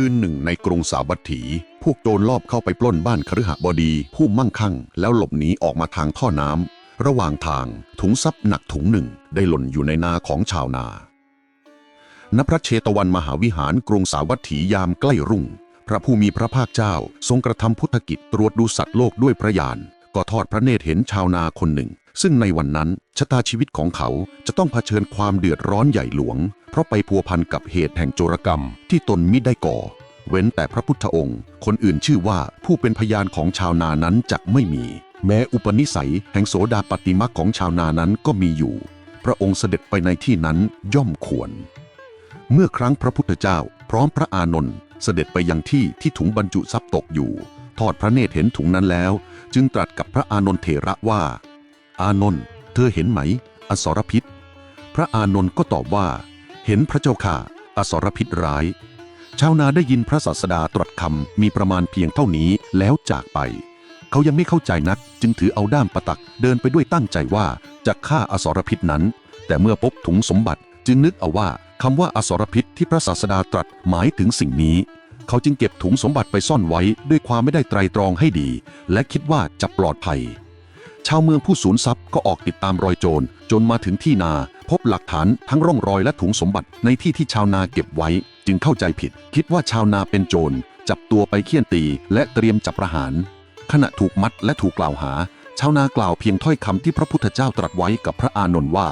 คืนหนึ่งในกรุงสาวัตถี พวกโจรลอบเข้าไปปล้นบ้านคฤหบดี ผู้มั่งคั่ง แล้วหลบหนีออกมาทางท่อน้ำ ระหว่างทางถุงทรัพย์หนักถุงหนึ่งได้หล่นอยู่ในนาของชาวนา ณ พระเชตวันมหาวิหารกรุงสาวัตถียามใกล้รุ่ง พระผู้มีพระภาคเจ้าทรงกระทำพุทธกิจตรวจดูสัตว์โลกด้วยพระญาณ ก็ทอดพระเนตรเห็นชาวนาคนหนึ่ง ซึ่งในวันนั้น ชะตาชีวิตของเขาจะต้องเผชิญความเดือดร้อนใหญ่หลวง เพราะไปพัวพันกับเหตุแห่งโจรกรรมที่ตนมิได้ก่อ เว้นแต่พระพุทธองค์ คนอื่นชื่อว่าผู้เป็นพยานของชาวนานั้นจะไม่มี แม้อุปนิสัยแห่งโสดาปฏิมักของชาวนานั้นก็มีอยู่ พระองค์เสด็จไปในที่นั้นย่อมควร เมื่อครั้งพระพุทธเจ้า พร้อมพระอานนท์เสด็จไปยังที่ที่ถุงบรรจุทรัพย์ตกอยู่ ทอดพระเนตรเห็นถุงนั้นแล้ว จึงตรัสกับพระอานนท์เถระว่า อานนท์ เธอเห็นไหม อสรพิษ พระอานนท์ก็ตอบว่า เห็นพระเจ้าค่ะ อสรพิษร้าย ชาวนาได้ยินพระศาสดาตรัสคำมีประมาณเพียงเท่านี้แล้วจากไป เขายังไม่เข้าใจนัก จึงถือเอาด้ามประตักเดินไปด้วยตั้งใจว่าจะฆ่าอสรพิษนั้น แต่เมื่อพบถุงสมบัติจึงนึกเอาว่าคำว่าอสรพิษที่พระศาสดาตรัสหมายถึงสิ่งนี้ เขาจึงเก็บถุงสมบัติไปซ่อนไว้ด้วยความไม่ได้ไตรตรองให้ดี และคิดว่าจะปลอดภัย ชาวเมืองผู้สูญทรัพย์ก็ออกติดตามรอยโจร จนมาถึงที่นา พบหลักฐานทั้งร่องรอยและถุงสมบัติในที่ที่ชาวนาเก็บไว้ จึงเข้าใจผิด คิดว่าชาวนาเป็นโจร จับตัวไปเคี่ยนตี และเตรียมจับประหาร ขณะถูกมัดและถูกกล่าวหา ชาวนากล่าวเพียงถ้อยคำที่พระพุทธเจ้าตรัสไว้กับพระอานนท์ว่า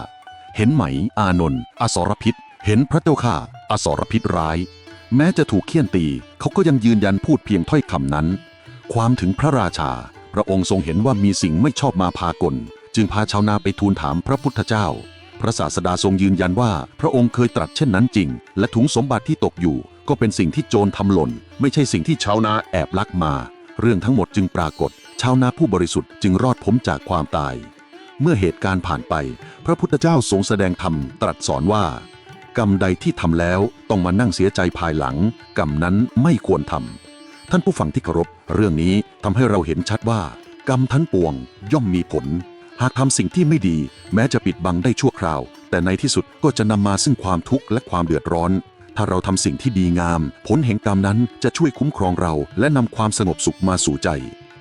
เห็นไหม อานนท์อสรพิษ เห็นพระเจ้าข้าอสรพิษร้าย แม้จะถูกเคี่ยนตี เขาก็ยังยืนยันพูดเพียงถ้อยคำนั้น ความถึงพระราชา พระองค์ทรงเห็นว่ามีสิ่งไม่ชอบมาพากล จึงพาชาวนาไปทูลถามพระพุทธเจ้า พระศาสดาทรงยืนยันว่า พระองค์เคยตรัสเช่นนั้นจริง และถุงสมบัติที่ตกอยู่ ก็เป็นสิ่งที่โจรทำหล่น ไม่ใช่สิ่งที่ชาวนาแอบลักมา เรื่องทั้งหมดจึงปรากฏ ชาวนาผู้บริสุทธิ์จึงรอดพ้นจากความตาย เมื่อเหตุการณ์ผ่านไป พระพุทธเจ้าทรงแสดงธรรมตรัสสอนว่า กรรมใดที่ทำแล้วต้องมานั่งเสียใจภายหลัง กรรมนั้นไม่ควรทำ ท่านผู้ฟังที่เคารพ เรื่องนี้ทำให้เราเห็นชัดว่า กรรมทั้งปวงย่อมมีผล หากทำสิ่งที่ไม่ดี แม้จะปิดบังได้ชั่วคราว แต่ในที่สุดก็จะนำมาซึ่งความทุกข์และความเดือดร้อน ถ้าเราทำสิ่งที่ดีงาม ผลแห่งกรรมนั้นจะช่วยคุ้มครองเรา และนำความสงบสุขมาสู่ใจ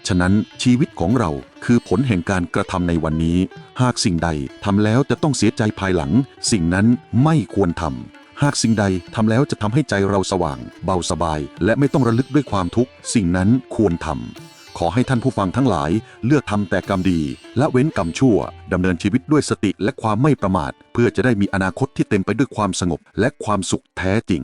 ฉะนั้นชีวิตของเราคือผลแห่งการกระทำในวันนี้ หากสิ่งใดทำแล้วจะต้องเสียใจภายหลัง สิ่งนั้นไม่ควรทำ หากสิ่งใดทำแล้วจะทำให้ใจเราสว่าง เบาสบาย และไม่ต้องระลึกด้วยความทุกข์ สิ่งนั้นควรทำขอให้ท่านผู้ฟังทั้งหลาย เลือกทำแต่กรรมดี และเว้นกรรมชั่วดำเนินชีวิตด้วยสติและความไม่ประมาท เพื่อจะได้มีอนาคตที่เต็มไปด้วยความสงบและความสุขแท้จริง